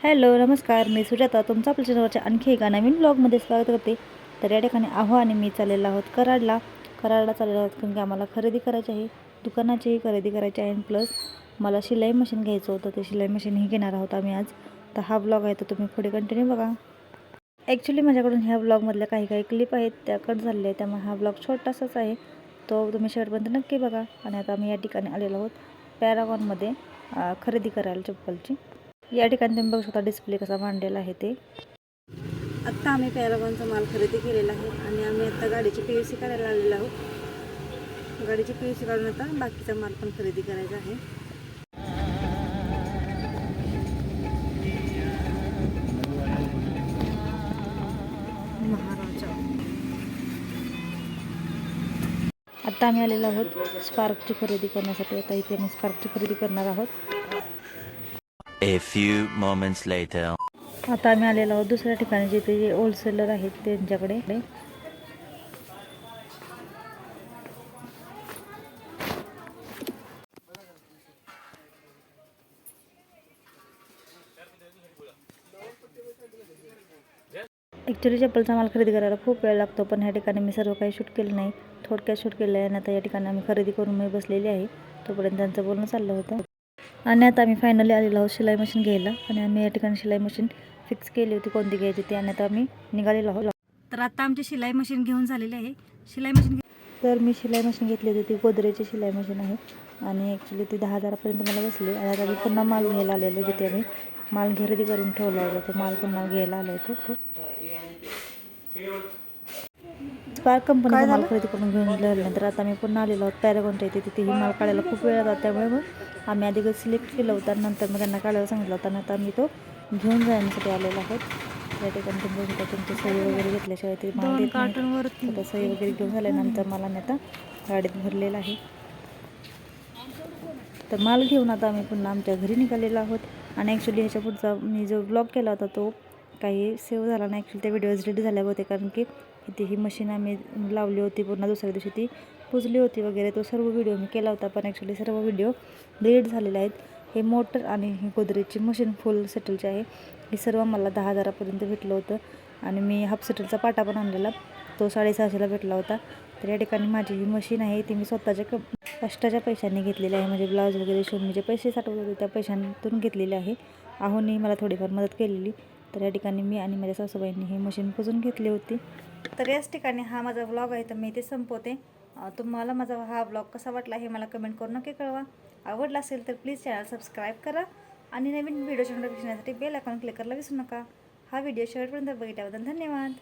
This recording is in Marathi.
हॅलो नमस्कार. मी सुजाता. तुमचा आपल्या चॅनलवरच्या आणखी एका नवीन ब्लॉगमध्ये स्वागत करते. तर या ठिकाणी आहो आणि मी चाललेलो आहोत कराडला. कराडला चाललेलो आहोत कारण की आम्हाला खरेदी करायची आहे. दुकानाचीही खरेदी करायची आहे. प्लस मला शिलाई मशीन घ्यायचं होतं. ते शिलाई मशीनही घेणार आहोत आम्ही आज. तर हा ब्लॉग आहे. तर तुम्ही पुढे कंटिन्यू बघा. ॲक्च्युली माझ्याकडून ह्या ब्लॉगमधल्या काही काही क्लिप आहेत. त्या कट झालेल्या आहेत. त्यामुळे हा ब्लॉग छोटासाच आहे. तो तुम्ही शेवटपर्यंत नक्की बघा. आणि आता आम्ही या ठिकाणी आलेलो आहोत पॅरागॉनमध्ये खरेदी करायला चप्पलची. या ठिकाणी तुम्ही बघू शकता डिस्प्ले कसा मांडलेला आहे ते. आत्ता आम्ही पॅरागॉनचा माल खरेदी केलेला आहे आणि आम्ही आत्ता गाडीची पी यू सी करायला आलेलो आहोत. गाडीची पी यू सी काढून आता बाकीचा माल पण खरेदी करायचा आहे. महाराजा आत्ता आम्ही आलेलो आहोत स्पार्कची खरेदी करण्यासाठी. आता इथे आम्ही स्पार्कची खरेदी करणार आहोत. A few moments later. आता आम्ही आलेलो आहोत दुसऱ्या ठिकाणी जिथे जे होलसेलर आहेत त्यांच्याकडे. ॲक्च्युली चप्पलचा माल खरेदी करायला खूप वेळ लागतो पण ह्या ठिकाणी मी सर्व काही शूट केलं नाही. थोडक्यात शूट केलं आहे आणि आता या ठिकाणी आम्ही खरेदी करून मी बसलेली आहे. तोपर्यंत त्यांचं बोलणं चाललं होतं. आणि आता आम्ही फायनली आलेलो आहोत शिलाई मशीन घ्यायला. आणि आम्ही या ठिकाणी शिलाई मशीन फिक्स केली होती कोणती घ्यायची ती. आणि आता आम्ही निघालेलो आहोत. तर आता आमची शिलाई मशीन घेऊन झालेली आहे. शिलाई मशीन तर मी शिलाई मशीन घेतली होती ती गोदरेजची शिलाई मशीन आहे. आणि ॲक्च्युली ती दहा हजारापर्यंत मला बसली. आणि आता मी पुन्हा माल घ्यायला आलेलो जिथे आम्ही माल खरेदी करून ठेवला होता. तो माल पुन्हा घ्यायला आलो होतो तो स्पार्क कंपनीचा माल खरेदी करून घेऊन झाल्यानंतर आता मी पुन्हा आलेलो आहोत. पॅरागॉनच्या इथे तिथेही माल काढायला खूप वेळ जातो. त्यामुळे मग आम्ही आधी सिलेक्ट केलं होतं नंतर मग त्यांना काढायला सांगितलं होतं. आता आम्ही तो घेऊन जाण्यासाठी आलेलो आहोत. या ठिकाणी तुम्ही तुमची सही वगैरे घेतल्याशिवाय ते माल देत आता सही वगैरे घेऊन झाल्यानंतर मला मी आता गाडीत भरलेला आहे. तर माल घेऊन आता आम्ही पुन्हा आमच्या घरी निघालेलो आहोत. आणि ॲक्च्युली ह्याच्या पुढचा मी जो ब्लॉग केला होता तो काही सेव्ह झाला नाही. ॲक्च्युली त्या व्हिडिओज डिलीट झाले होते कारण की इथे ही मशीन आम्ही लावली होती पुन्हा दुसऱ्या दिवशी ती पुजली होती वगैरे. तो सर्व व्हिडिओ मी केला होता पण ॲक्च्युली सर्व व्हिडिओ डिलीट झालेले आहेत. हे मोटर आणि ही गोदरेजची मशीन फुल सेटलची आहे. हे सर्व मला दहा हजारापर्यंत भेटलं होतं आणि मी हाफ सेटलचा पाटा पण आणलेला. तो साडेसहाशेला भेटला होता. तर या ठिकाणी माझी ही मशीन आहे ती मी स्वतःच्या क कष्टाच्या पैशांनी घेतलेली आहे. म्हणजे ब्लाऊज वगैरे शिवून मी जे पैसे साठवले होते त्या पैशांतून घेतलेले आहे. आहोनी मला थोडीफार मदत केलेली. तर या ठिकाणी मी आणि माझ्या सासूबाईंनी हे मशीन पुजून घेतली होती. तर याच ठिकाणी हा माझा व्लॉग आहे तर मी इथे संपवते. तुम्हाला माझा हा ब्लॉग कसा वाटला हे मला कमेंट करून नक्की कळवा. आवडला असेल तर प्लीज चॅनल सबस्क्राईब करा आणि नवीन व्हिडिओच्या नोटिफिकेशनसाठी बेल अकाउंट क्लिक करायला विसरू नका. हा व्हिडिओ शेवटपर्यंत बघितल्याबद्दल धन्यवाद.